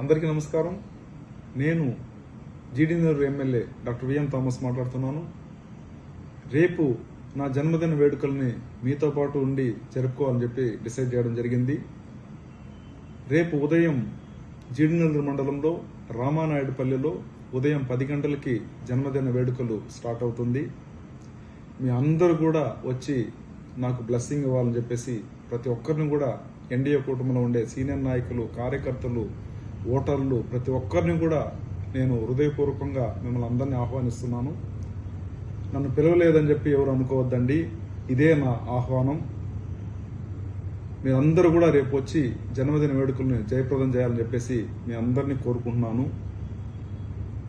అందరికీ నమస్కారం. నేను జీడీనూరు ఎమ్మెల్యే డాక్టర్ విఎం థామస్ మాట్లాడుతున్నాను. రేపు నా జన్మదిన వేడుకల్ని మీతో పాటు ఉండి జరుపుకోవాలని చెప్పి డిసైడ్ చేయడం జరిగింది. రేపు ఉదయం జీడినూరు మండలంలో రామానాయుడుపల్లిలో ఉదయం పది గంటలకి జన్మదిన వేడుకలు స్టార్ట్ అవుతుంది. మీ అందరూ కూడా వచ్చి నాకు బ్లెస్సింగ్ ఇవ్వాలని చెప్పేసి ప్రతి ఒక్కరిని కూడా ఎన్డీఏ కూటమిలో ఉండే సీనియర్ నాయకులు కార్యకర్తలు ఓటర్లు ప్రతి ఒక్కరిని కూడా నేను హృదయపూర్వకంగా మిమ్మల్ని అందరినీ ఆహ్వానిస్తున్నాను. నన్ను పిలవలేదని చెప్పి ఎవరు అనుకోవద్దండి. ఇదే నా ఆహ్వానం. మీరందరూ కూడా రేపు వచ్చి జన్మదిన వేడుకల్ని జయప్రదం చేయాలని చెప్పేసి మీ అందరినీ కోరుకుంటున్నాను.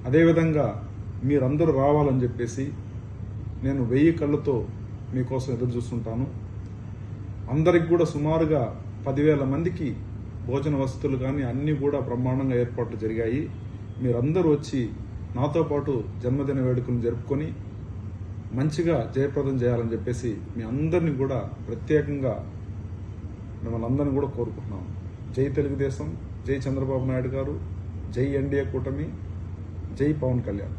అదేవిధంగా మీరందరూ రావాలని చెప్పేసి నేను వెయ్యి కళ్ళతో మీకోసం ఎదురు చూస్తుంటాను. అందరికి కూడా సుమారుగా పదివేల మందికి భోజన వసతులు కానీ అన్నీ కూడా బ్రహ్మాండంగా ఏర్పాట్లు జరిగాయి. మీరందరూ వచ్చి నాతో పాటు జన్మదిన వేడుకలను జరుపుకొని మంచిగా జయప్రదం చేయాలని చెప్పేసి మీ అందరినీ కూడా ప్రత్యేకంగా మిమ్మల్ని అందరినీ కూడా కోరుకుంటున్నాం. జై తెలుగుదేశం జై చంద్రబాబు నాయుడు గారు జై ఎన్డీఏ కూటమి జై పవన్ కళ్యాణ్.